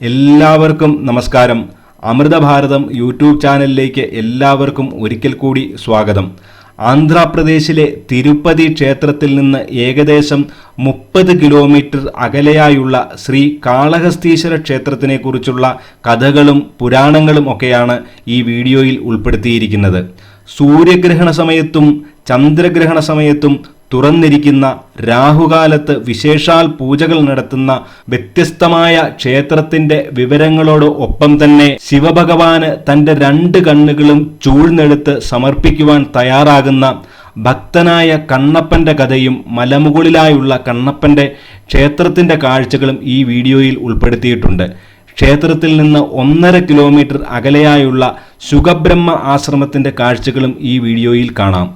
എല്ലാവർക്കും നമസ്കാരം. അമൃതഭാരതം യൂട്യൂബ് ചാനലിലേക്ക് എല്ലാവർക്കും ഒരിക്കൽ കൂടി സ്വാഗതം. ആന്ധ്രാപ്രദേശിലെ തിരുപ്പതി ക്ഷേത്രത്തിൽ നിന്ന് ഏകദേശം മുപ്പത് കിലോമീറ്റർ അകലെയായുള്ള ശ്രീ കാളഹസ്തീശ്വര ക്ഷേത്രത്തിനെക്കുറിച്ചുള്ള കഥകളും പുരാണങ്ങളും ഒക്കെയാണ് ഈ വീഡിയോയിൽ ഉൾപ്പെടുത്തിയിരിക്കുന്നത്. സൂര്യഗ്രഹണ സമയത്തും ചന്ദ്രഗ്രഹണ സമയത്തും തുറന്നിരിക്കുന്ന രാഹുകാലത്ത് വിശേഷാൽ പൂജകൾ നടത്തുന്ന വ്യത്യസ്തമായ ക്ഷേത്രത്തിന്റെ വിവരങ്ങളോട് ഒപ്പം തന്നെ ശിവഭഗവാന് തന്റെ രണ്ട് കണ്ണുകളും ചൂഴ്ന്നെടുത്ത് സമർപ്പിക്കുവാൻ തയ്യാറാകുന്ന ഭക്തനായ കണ്ണപ്പന്റെ കഥയും മലമുകളിലായുള്ള കണ്ണപ്പന്റെ ക്ഷേത്രത്തിന്റെ കാഴ്ചകളും ഈ വീഡിയോയിൽ ഉൾപ്പെടുത്തിയിട്ടുണ്ട്. ക്ഷേത്രത്തിൽ നിന്ന് ഒന്നര കിലോമീറ്റർ അകലെയായുള്ള സുഖബ്രഹ്മ ആശ്രമത്തിന്റെ കാഴ്ചകളും ഈ വീഡിയോയിൽ കാണാം.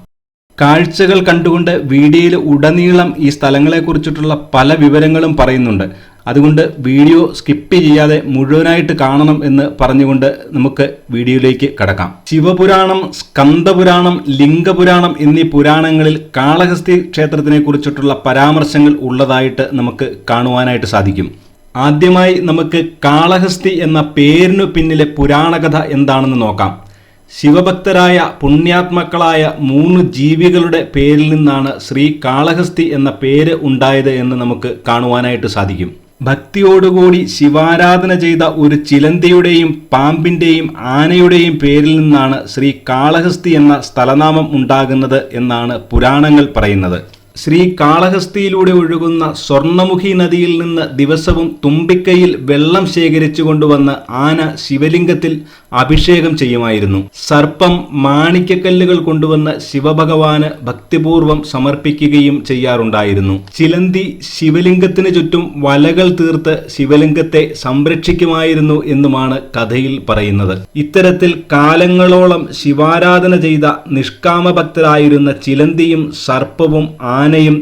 കാഴ്ചകൾ കണ്ടുകൊണ്ട് വീഡിയോയിൽ ഉടനീളം ഈ സ്ഥലങ്ങളെക്കുറിച്ചിട്ടുള്ള പല വിവരങ്ങളും പറയുന്നുണ്ട്. അതുകൊണ്ട് വീഡിയോ സ്കിപ്പ് ചെയ്യാതെ മുഴുവനായിട്ട് കാണണം എന്ന് പറഞ്ഞുകൊണ്ട് നമുക്ക് വീഡിയോയിലേക്ക് കടക്കാം. ശിവപുരാണം സ്കന്ദപുരാണം ലിംഗപുരാണം എന്നീ പുരാണങ്ങളിൽ കാളഹസ്തി ക്ഷേത്രത്തിനെ കുറിച്ചിട്ടുള്ള പരാമർശങ്ങൾ ഉള്ളതായിട്ട് നമുക്ക് കാണുവാനായിട്ട് സാധിക്കും. ആദ്യമായി നമുക്ക് കാളഹസ്തി എന്ന പേരിനു പിന്നിലെ പുരാണകഥ എന്താണെന്ന് നോക്കാം. ശിവഭക്തരായ പുണ്യാത്മക്കളായ മൂന്ന് ജീവികളുടെ പേരിൽ നിന്നാണ് ശ്രീ കാളഹസ്തി എന്ന പേര് ഉണ്ടായത് എന്ന് നമുക്ക് കാണുവാനായിട്ട് സാധിക്കും. ഭക്തിയോടുകൂടി ശിവാരാധന ചെയ്ത ഒരു ചിലന്തിയുടെയും പാമ്പിന്റെയും ആനയുടെയും പേരിൽ നിന്നാണ് ശ്രീ കാളഹസ്തി എന്ന സ്ഥലനാമം ഉണ്ടാകുന്നത് എന്നാണ് പുരാണങ്ങൾ പറയുന്നത്. ശ്രീ കാളഹസ്തിയിലൂടെ ഒഴുകുന്ന സ്വർണമുഖി നദിയിൽ നിന്ന് ദിവസവും തുമ്പിക്കൈയിൽ വെള്ളം ശേഖരിച്ചു കൊണ്ടുവന്ന് ആന ശിവലിംഗത്തിൽ അഭിഷേകം ചെയ്യുമായിരുന്നു. സർപ്പം മാണിക്യക്കല്ലുകൾ കൊണ്ടുവന്ന് ശിവഭഗവാന് ഭക്തിപൂർവം സമർപ്പിക്കുകയും ചെയ്യാറുണ്ടായിരുന്നു. ചിലന്തി ശിവലിംഗത്തിന് ചുറ്റും വലകൾ തീർത്ത് ശിവലിംഗത്തെ സംരക്ഷിക്കുമായിരുന്നു എന്നുമാണ് കഥയിൽ പറയുന്നത്. ഇത്തരത്തിൽ കാലങ്ങളോളം ശിവാരാധന ചെയ്ത നിഷ്കാമഭക്തരായിരുന്ന ചിലന്തിയും സർപ്പവും ആനയും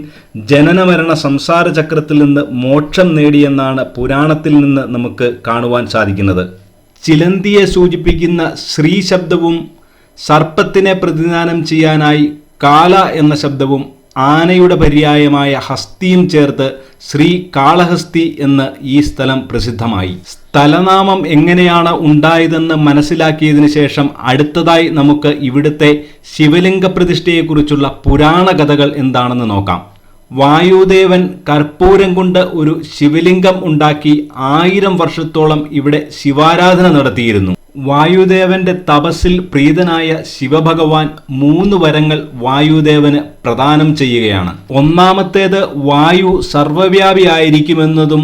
ജനനമരണ സംസാര ചക്രത്തിൽ നിന്ന് മോക്ഷം നേടിയെന്നാണ് പുരാണത്തിൽ നിന്ന് നമുക്ക് കാണുവാൻ സാധിക്കുന്നത്. ചിലന്തിയെ സൂചിപ്പിക്കുന്ന ശ്രീ ശബ്ദവും സർപ്പത്തിനെ പ്രതിദാനം ചെയ്യാനായി കാല എന്ന ശബ്ദവും ആനയുടെ പര്യായമായ ഹസ്തിയും ചേർത്ത് ശ്രീ കാളഹസ്തി എന്ന് ഈ സ്ഥലം പ്രസിദ്ധമായി. സ്ഥലനാമം എങ്ങനെയാണ് ഉണ്ടായതെന്ന് മനസ്സിലാക്കിയതിനു ശേഷം അടുത്തതായി നമുക്ക് ഇവിടുത്തെ ശിവലിംഗ പ്രതിഷ്ഠയെക്കുറിച്ചുള്ള പുരാണ കഥകൾ എന്താണെന്ന് നോക്കാം. വായുദേവൻ കർപ്പൂരം കൊണ്ട് ഒരു ശിവലിംഗം ഉണ്ടാക്കി ആയിരം വർഷത്തോളം ഇവിടെ ശിവാരാധന നടത്തിയിരുന്നു. വായുദേവന്റെ തപസ്സിൽ പ്രീതനായ ശിവഭഗവാൻ മൂന്ന് വരങ്ങൾ വായുദേവന് പ്രദാനം ചെയ്യുകയാണ്. ഒന്നാമത്തേത് വായു സർവവ്യാപിയായിരിക്കുമെന്നതും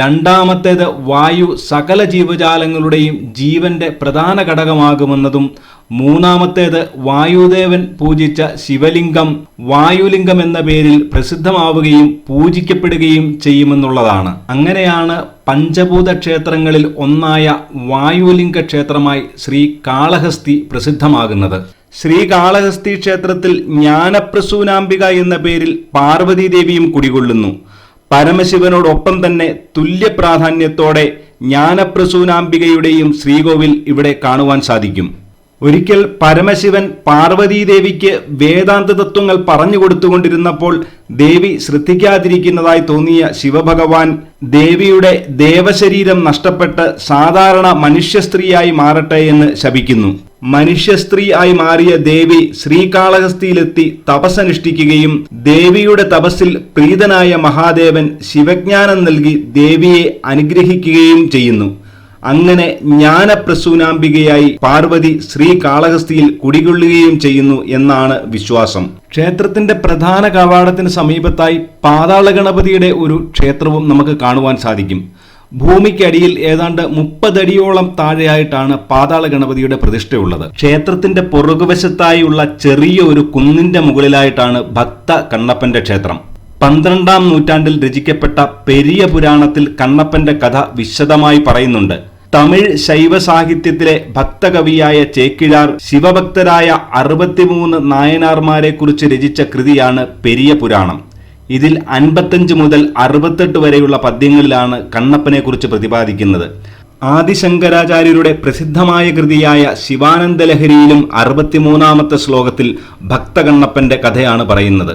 രണ്ടാമത്തേത് വായു സകല ജീവജാലങ്ങളുടെയും ജീവന്റെ പ്രധാന ഘടകമാകുമെന്നതും മൂന്നാമത്തേത് വായുദേവൻ പൂജിച്ച ശിവലിംഗം വായുലിംഗം എന്ന പേരിൽ പ്രസിദ്ധമാവുകയും പൂജിക്കപ്പെടുകയും ചെയ്യുമെന്നുള്ളതാണ്. അങ്ങനെയാണ് പഞ്ചഭൂത ക്ഷേത്രങ്ങളിൽ ഒന്നായ വായുലിംഗ ക്ഷേത്രമായി ശ്രീ കാളഹസ്തി പ്രസിദ്ധമാകുന്നത്. ശ്രീ കാളഹസ്തി ക്ഷേത്രത്തിൽ ജ്ഞാനപ്രസൂനാംബിക എന്ന പേരിൽ പാർവതീദേവിയും കുടികൊള്ളുന്നു. പരമശിവനോടൊപ്പം തന്നെ തുല്യ പ്രാധാന്യത്തോടെ ജ്ഞാനപ്രസൂനാംബികയുടെയും ശ്രീകോവിൽ ഇവിടെ കാണുവാൻ സാധിക്കും. ഒരിക്കൽ പരമശിവൻ പാർവതീദേവിക്ക് വേദാന്ത തത്വങ്ങൾ പറഞ്ഞു കൊടുത്തുകൊണ്ടിരുന്നപ്പോൾ ദേവി ശ്രദ്ധിക്കാതിരിക്കുന്നതായി തോന്നിയ ശിവഭഗവാൻ ദേവിയുടെ ദേവശരീരം നഷ്ടപ്പെട്ട് സാധാരണ മനുഷ്യ സ്ത്രീയായി മാറട്ടെ എന്ന് ശപിക്കുന്നു. മനുഷ്യസ്ത്രീ ആയി മാറിയ ദേവി ശ്രീകാളഹസ്തിയിലെത്തി തപസ്സനുഷ്ഠിക്കുകയും ദേവിയുടെ തപസ്സിൽ പ്രീതനായ മഹാദേവൻ ശിവജ്ഞാനം നൽകി ദേവിയെ അനുഗ്രഹിക്കുകയും ചെയ്യുന്നു. അങ്ങനെ ജ്ഞാനപ്രസൂനാംബികയായി പാർവതി ശ്രീ കാളഹസ്തിയിൽ കുടികൊള്ളുകയും ചെയ്യുന്നു എന്നാണ് വിശ്വാസം. ക്ഷേത്രത്തിന്റെ പ്രധാന കവാടത്തിന് സമീപത്തായി പാതാള ഗണപതിയുടെ ഒരു ക്ഷേത്രവും നമുക്ക് കാണുവാൻ സാധിക്കും. ഭൂമിക്കടിയിൽ ഏതാണ്ട് മുപ്പതടിയോളം താഴെയായിട്ടാണ് പാതാള ഗണപതിയുടെ പ്രതിഷ്ഠയുള്ളത്. ക്ഷേത്രത്തിന്റെ പുറകുവശത്തായുള്ള ചെറിയ ഒരു കുന്നിന്റെ മുകളിലായിട്ടാണ് ഭക്ത കണ്ണപ്പന്റെ ക്ഷേത്രം. പന്ത്രണ്ടാം നൂറ്റാണ്ടിൽ രചിക്കപ്പെട്ട പെരിയ പുരാണത്തിൽ കണ്ണപ്പന്റെ കഥ വിശദമായി പറയുന്നുണ്ട്. തമിഴ് ശൈവ സാഹിത്യത്തിലെ ഭക്തകവിയായ ചേക്കിഴാർ ശിവഭക്തരായ അറുപത്തിമൂന്ന് നായനാർമാരെ കുറിച്ച് രചിച്ച കൃതിയാണ് പെരിയ പുരാണം. ഇതിൽ അൻപത്തഞ്ച് മുതൽ അറുപത്തെട്ട് വരെയുള്ള പദ്യങ്ങളിലാണ് കണ്ണപ്പനെ കുറിച്ച് പ്രതിപാദിക്കുന്നത്. ആദിശങ്കരാചാര്യരുടെ പ്രസിദ്ധമായ കൃതിയായ ശിവാനന്ദലഹരിയിലും അറുപത്തിമൂന്നാമത്തെ ശ്ലോകത്തിൽ ഭക്തകണ്ണപ്പന്റെ കഥയാണ് പറയുന്നത്.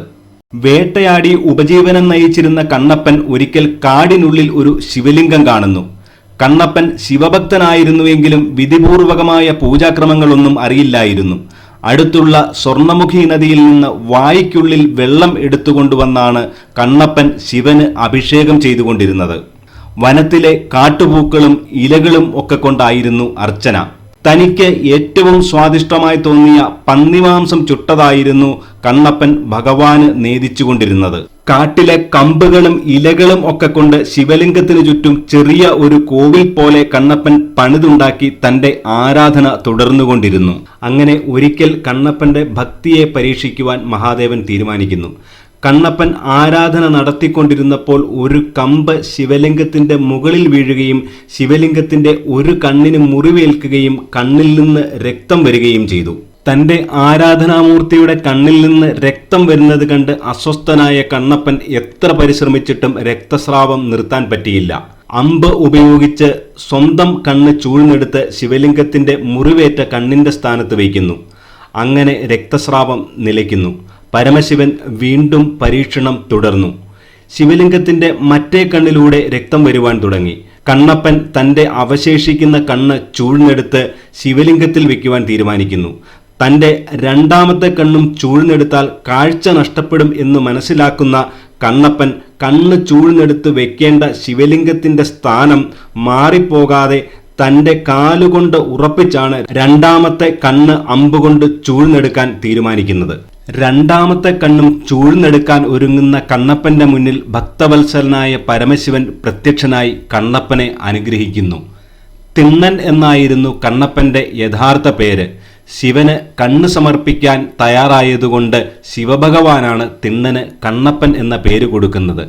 വേട്ടയാടി ഉപജീവനം നയിച്ചിരുന്ന കണ്ണപ്പൻ ഒരിക്കൽ കാടിനുള്ളിൽ ഒരു ശിവലിംഗം കാണുന്നു. കണ്ണപ്പൻ ശിവഭക്തനായിരുന്നുവെങ്കിലും വിധിപൂർവകമായ പൂജാക്രമങ്ങളൊന്നും അറിയില്ലായിരുന്നു. അടുത്തുള്ള സ്വർണമുഖി നദിയിൽ നിന്ന് വായിക്കുള്ളിൽ വെള്ളം എടുത്തുകൊണ്ടുവന്നാണ് കണ്ണപ്പൻ ശിവന് അഭിഷേകം ചെയ്തുകൊണ്ടിരുന്നത്. വനത്തിലെ കാട്ടുപൂക്കളും ഇലകളും ഒക്കെ കൊണ്ടായിരുന്നു അർച്ചന. തനിക്ക് ഏറ്റവും സ്വാദിഷ്ടമായി തോന്നിയ പന്നിമാംസം ചുട്ടതായിരുന്നു കണ്ണപ്പൻ ഭഗവാന് നേദിച്ചുകൊണ്ടിരുന്നത്. കാട്ടിലെ കമ്പുകളും ഇലകളും ഒക്കെ കൊണ്ട് ശിവലിംഗത്തിനു ചുറ്റും ചെറിയ ഒരു കോവിൽ പോലെ കണ്ണപ്പൻ പണിതുണ്ടാക്കി തന്റെ ആരാധന തുടർന്നുകൊണ്ടിരുന്നു. അങ്ങനെ ഒരിക്കൽ കണ്ണപ്പന്റെ ഭക്തിയെ പരീക്ഷിക്കുവാൻ മഹാദേവൻ തീരുമാനിക്കുന്നു. കണ്ണപ്പൻ ആരാധന നടത്തിക്കൊണ്ടിരുന്നപ്പോൾ ഒരു കമ്പ് ശിവലിംഗത്തിന്റെ മുകളിൽ വീഴുകയും ശിവലിംഗത്തിന്റെ ഒരു കണ്ണിന് മുറിവേൽക്കുകയും കണ്ണിൽ നിന്ന് രക്തം വരികയും ചെയ്തു. തന്റെ ആരാധനാമൂർത്തിയുടെ കണ്ണിൽ നിന്ന് രക്തം വരുന്നത് കണ്ട് അസ്വസ്ഥനായ കണ്ണപ്പൻ എത്ര പരിശ്രമിച്ചിട്ടും രക്തസ്രാവം നിർത്താൻ പറ്റിയില്ല. അമ്പ് ഉപയോഗിച്ച് സ്വന്തം കണ്ണ് ചൂഴ്ന്നെടുത്ത് ശിവലിംഗത്തിന്റെ മുറിവേറ്റ കണ്ണിന്റെ സ്ഥാനത്ത് വയ്ക്കുന്നു. അങ്ങനെ രക്തസ്രാവം നിലയ്ക്കുന്നു. പരമശിവൻ വീണ്ടും പരീക്ഷണം തുടർന്നു. ശിവലിംഗത്തിന്റെ മറ്റേ കണ്ണിലൂടെ രക്തം വരുവാൻ തുടങ്ങി. കണ്ണപ്പൻ തന്റെ അവശേഷിക്കുന്ന കണ്ണ് ചൂഴ്ന്നെടുത്ത് ശിവലിംഗത്തിൽ വെക്കുവാൻ തീരുമാനിക്കുന്നു. തന്റെ രണ്ടാമത്തെ കണ്ണും ചൂഴ്ന്നെടുത്താൽ കാഴ്ച നഷ്ടപ്പെടും എന്ന് മനസ്സിലാക്കുന്ന കണ്ണപ്പൻ കണ്ണ് ചൂഴ്ന്നെടുത്ത് വെക്കേണ്ട ശിവലിംഗത്തിന്റെ സ്ഥാനം മാറിപ്പോകാതെ തന്റെ കാലുകൊണ്ട് ഉറപ്പിച്ചാണ് രണ്ടാമത്തെ കണ്ണ് അമ്പുകൊണ്ട് ചൂഴ്ന്നെടുക്കാൻ തീരുമാനിക്കുന്നത്. രണ്ടാമത്തെ കണ്ണും ചൂഴ്ന്നെടുക്കാൻ ഒരുങ്ങുന്ന കണ്ണപ്പന്റെ മുന്നിൽ ഭക്തവത്സലനായ പരമശിവൻ പ്രത്യക്ഷനായി കണ്ണപ്പനെ അനുഗ്രഹിക്കുന്നു. തിണ്ണൻ എന്നായിരുന്നു കണ്ണപ്പന്റെ യഥാർത്ഥ പേര്. ശിവന് കണ്ണ് സമർപ്പിക്കാൻ തയ്യാറായതുകൊണ്ട് ശിവഭഗവാനാണ് തിണ്ണന് കണ്ണപ്പൻ എന്ന പേര് കൊടുക്കുന്നത്.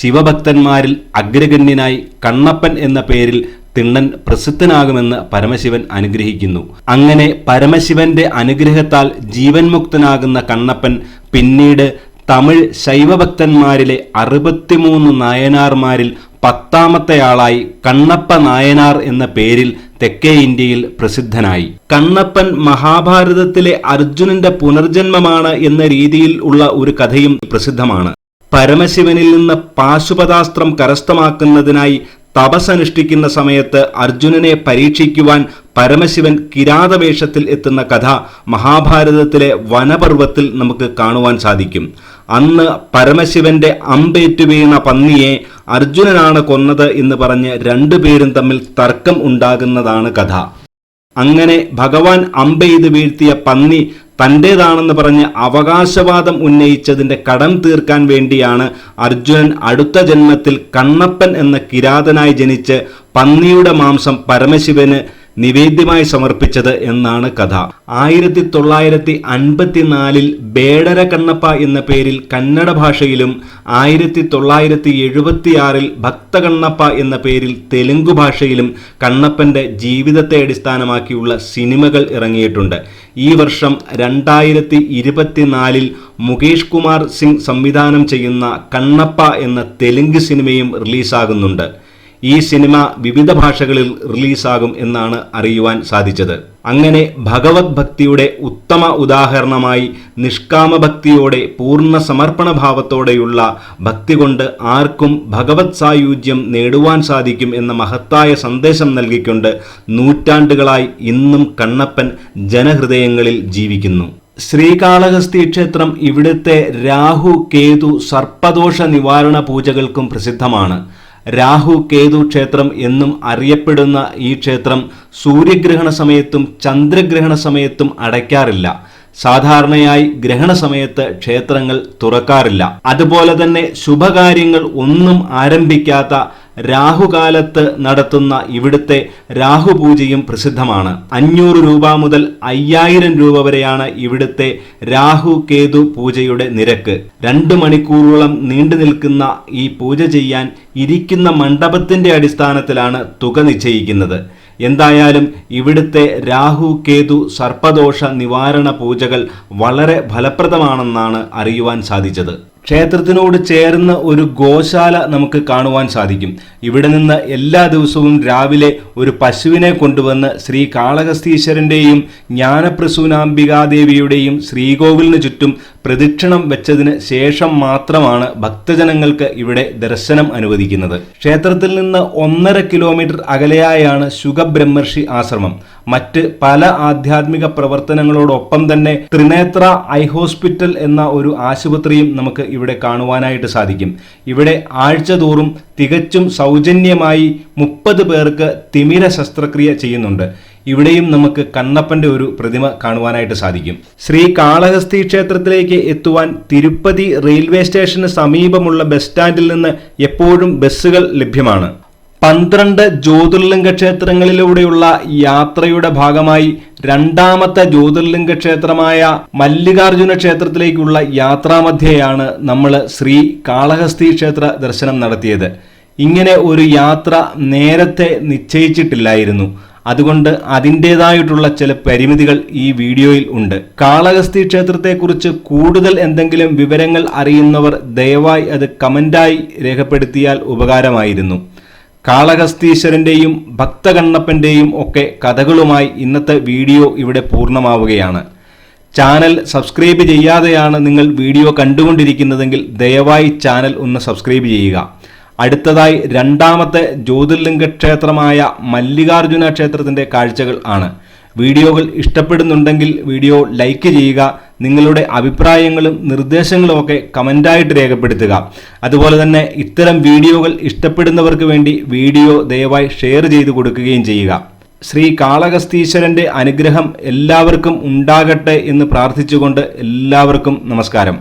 ശിവഭക്തന്മാരിൽ അഗ്രഗണ്യനായി കണ്ണപ്പൻ എന്ന പേരിൽ തിണ്ണൻ പ്രസിദ്ധനാകുമെന്ന് പരമശിവൻ അനുഗ്രഹിക്കുന്നു. അങ്ങനെ പരമശിവന്റെ അനുഗ്രഹത്താൽ ജീവൻ മുക്തനാകുന്ന കണ്ണപ്പൻ പിന്നീട് തമിഴ് ശൈവഭക്തന്മാരിലെ അറുപത്തിമൂന്ന് നായനാർമാരിൽ പത്താമത്തെയാളായി കണ്ണപ്പ നായനാർ എന്ന പേരിൽ തെക്കേ ഇന്ത്യയിൽ പ്രസിദ്ധനായി. കണ്ണപ്പൻ മഹാഭാരതത്തിലെ അർജുനന്റെ പുനർജന്മമാണ് എന്ന രീതിയിൽ ഉള്ള ഒരു കഥയും പ്രസിദ്ധമാണ്. പരമശിവനിൽ നിന്ന് പാശുപതാസ്ത്രം കരസ്ഥമാക്കുന്നതിനായി തപസ്സനുഷ്ഠിക്കുന്ന സമയത്ത് അർജുനനെ പരീക്ഷിക്കുവാൻ പരമശിവൻ കിരാതവേഷത്തിൽ എത്തുന്ന കഥ മഹാഭാരതത്തിലെ വനപർവത്തിൽ നമുക്ക് കാണുവാൻ സാധിക്കും. അന്ന് പരമശിവന്റെ അമ്പേറ്റു വീണ പന്നിയെ അർജുനനാണ് കൊന്നത് എന്ന് പറഞ്ഞ് രണ്ടുപേരും തമ്മിൽ തർക്കം ഉണ്ടാകുന്നതാണ് കഥ. അങ്ങനെ ഭഗവാൻ അമ്പെയ്ത് വീഴ്ത്തിയ പന്നി തന്റേതാണെന്ന് പറഞ്ഞ് അവകാശവാദം ഉന്നയിച്ചതിന്റെ കടം തീർക്കാൻ വേണ്ടിയാണ് അർജുനൻ അടുത്ത ജന്മത്തിൽ കണ്ണപ്പൻ എന്ന കിരാതനായി ജനിച്ച് പന്നിയുടെ മാംസം പരമശിവന് നിവേദ്യമായി സമർപ്പിച്ചത് എന്നാണ് കഥ. ആയിരത്തി തൊള്ളായിരത്തി അൻപത്തിനാലിൽ ബേഡര കണ്ണപ്പ എന്ന പേരിൽ കന്നഡ ഭാഷയിലും ആയിരത്തി തൊള്ളായിരത്തി എഴുപത്തിയാറിൽ ഭക്തകണ്ണപ്പ എന്ന പേരിൽ തെലുങ്ക് ഭാഷയിലും കണ്ണപ്പന്റെ ജീവിതത്തെ അടിസ്ഥാനമാക്കിയുള്ള സിനിമകൾ ഇറങ്ങിയിട്ടുണ്ട്. ഈ വർഷം രണ്ടായിരത്തി ഇരുപത്തിനാലിൽ മുകേഷ് കുമാർ സിംഗ് സംവിധാനം ചെയ്യുന്ന കണ്ണപ്പ എന്ന തെലുങ്ക് സിനിമയും റിലീസാകുന്നുണ്ട്. ഈ സിനിമ വിവിധ ഭാഷകളിൽ റിലീസാകും എന്നാണ് അറിയുവാൻ സാധിച്ചത്. അങ്ങനെ ഭഗവത് ഭക്തിയുടെ ഉത്തമ ഉദാഹരണമായി നിഷ്കാമ ഭക്തിയോടെ പൂർണ സമർപ്പണ ഭാവത്തോടെയുള്ള ഭക്തി കൊണ്ട് ആർക്കും ഭഗവത് സായുജ്യം നേടുവാൻ സാധിക്കും എന്ന മഹത്തായ സന്ദേശം നൽകിക്കൊണ്ട് നൂറ്റാണ്ടുകളായി ഇന്നും കണ്ണപ്പൻ ജനഹൃദയങ്ങളിൽ ജീവിക്കുന്നു. ശ്രീകാളഹസ്തി ക്ഷേത്രം ഇവിടുത്തെ രാഹു കേതു സർപ്പദോഷ നിവാരണ പൂജകൾക്കും പ്രസിദ്ധമാണ്. രാഹു കേതു ക്ഷേത്രം എന്നും അറിയപ്പെടുന്ന ഈ ക്ഷേത്രം സൂര്യഗ്രഹണ സമയത്തും ചന്ദ്രഗ്രഹണ സമയത്തും അടയ്ക്കാറില്ല. സാധാരണയായി ഗ്രഹണ സമയത്ത് ക്ഷേത്രങ്ങൾ തുറക്കാറില്ല. അതുപോലെ തന്നെ ശുഭകാര്യങ്ങൾ ഒന്നും ആരംഭിക്കാത്ത രാഹുകാലത്ത് നടത്തുന്ന ഇവിടുത്തെ രാഹുപൂജയും പ്രസിദ്ധമാണ്. അഞ്ഞൂറ് രൂപ മുതൽ അയ്യായിരം രൂപ വരെയാണ് ഇവിടുത്തെ രാഹു കേതു പൂജയുടെ നിരക്ക്. രണ്ട് മണിക്കൂറോളം നീണ്ടു നിൽക്കുന്ന ഈ പൂജ ചെയ്യാൻ ഇരിക്കുന്ന മണ്ഡപത്തിന്റെ അടിസ്ഥാനത്തിലാണ് തുക നിശ്ചയിക്കുന്നത്. എന്തായാലും ഇവിടുത്തെ രാഹു കേതു സർപ്പദോഷ നിവാരണ പൂജകൾ വളരെ ഫലപ്രദമാണെന്നാണ് അറിയുവാൻ സാധിച്ചത്. ക്ഷേത്രത്തിനോട് ചേർന്ന ഒരു ഗോശാല നമുക്ക് കാണുവാൻ സാധിക്കും. ഇവിടെ നിന്ന് എല്ലാ ദിവസവും രാവിലെ ഒരു പശുവിനെ കൊണ്ടുവന്ന് ശ്രീ കാളഹസ്തീശ്വരന്റെയും ജ്ഞാനപ്രസൂനാംബികാദേവിയുടെയും ശ്രീകോവിലിന് ചുറ്റും പ്രദക്ഷിണം വെച്ചതിന് ശേഷം മാത്രമാണ് ഭക്തജനങ്ങൾക്ക് ഇവിടെ ദർശനം അനുവദിക്കുന്നത്. ക്ഷേത്രത്തിൽ നിന്ന് ഒന്നര കിലോമീറ്റർ അകലെയായാണ് ശുഖബ്രഹ്മർഷി ആശ്രമം. മറ്റ് പല ആധ്യാത്മിക പ്രവർത്തനങ്ങളോടൊപ്പം തന്നെ ത്രിനേത്ര ഐ ഹോസ്പിറ്റൽ എന്ന ഒരു ആശുപത്രിയും നമുക്ക് ഇവിടെ കാണുവാനായിട്ട് സാധിക്കും. ഇവിടെ ആഴ്ചതോറും തികച്ചും സൗജന്യമായി മുപ്പത് പേർക്ക് തിമിര ശസ്ത്രക്രിയ ചെയ്യുന്നുണ്ട്. ഇവിടെയും നമുക്ക് കണ്ണപ്പന്റെ ഒരു പ്രതിമ കാണുവാനായിട്ട് സാധിക്കും. ശ്രീ കാളഹസ്തി ക്ഷേത്രത്തിലേക്ക് എത്തുവാൻ തിരുപ്പതി റെയിൽവേ സ്റ്റേഷന് സമീപമുള്ള ബസ് സ്റ്റാൻഡിൽ നിന്ന് എപ്പോഴും ബസ്സുകൾ ലഭ്യമാണ്. പന്ത്രണ്ട് ജ്യോതിർലിംഗ ക്ഷേത്രങ്ങളിലൂടെയുള്ള യാത്രയുടെ ഭാഗമായി രണ്ടാമത്തെ ജ്യോതിർലിംഗ ക്ഷേത്രമായ മല്ലികാർജുന ക്ഷേത്രത്തിലേക്കുള്ള യാത്രാമധ്യയാണ് നമ്മൾ ശ്രീ കാളഹസ്തി ക്ഷേത്ര ദർശനം നടത്തിയത്. ഇങ്ങനെ ഒരു യാത്ര നേരത്തെ നിശ്ചയിച്ചിട്ടില്ലായിരുന്നു. അതുകൊണ്ട് അതിന്റെതായിട്ടുള്ള ചില പരിമിതികൾ ഈ വീഡിയോയിൽ ഉണ്ട്. കാളഹസ്തി ക്ഷേത്രത്തെക്കുറിച്ച് കൂടുതൽ എന്തെങ്കിലും വിവരങ്ങൾ അറിയുന്നവർ ദയവായി അത് കമന്റായി രേഖപ്പെടുത്തിയാൽ ഉപകാരമായിരുന്നു. കാളഹസ്തീശ്വരന്റെയും ഭക്തകണ്ണപ്പന്റെയും ഒക്കെ കഥകളുമായി ഇന്നത്തെ വീഡിയോ ഇവിടെ പൂർണമാവുകയാണ്. ചാനൽ സബ്സ്ക്രൈബ് ചെയ്യാതെയാണ് നിങ്ങൾ വീഡിയോ കണ്ടുകൊണ്ടിരിക്കുന്നതെങ്കിൽ ദയവായി ചാനൽ ഒന്ന് സബ്സ്ക്രൈബ് ചെയ്യുക. അടുത്തതായി രണ്ടാമത്തെ ജ്യോതിർലിംഗ ക്ഷേത്രമായ മല്ലികാർജുന ക്ഷേത്രത്തിന്റെ കാഴ്ചകൾ ആണ്. വീഡിയോകൾ ഇഷ്ടപ്പെടുന്നുണ്ടെങ്കിൽ വീഡിയോ ലൈക്ക് ചെയ്യുക നിങ്ങളുടെ അഭിപ്രായങ്ങളും നിർദ്ദേശങ്ങളും ഒക്കെ കമന്റായിട്ട് രേഖപ്പെടുത്തുക. അതുപോലെ തന്നെ ഇത്തരം വീഡിയോകൾ ഇഷ്ടപ്പെടുന്നവർക്ക് വേണ്ടി വീഡിയോ ദയവായി ഷെയർ ചെയ്തു കൊടുക്കുകയും ചെയ്യുക. ശ്രീ കാളഹസ്തീശ്വരന്റെ അനുഗ്രഹം എല്ലാവർക്കും ഉണ്ടാകട്ടെ എന്ന് പ്രാർത്ഥിച്ചുകൊണ്ട് എല്ലാവർക്കും നമസ്കാരം.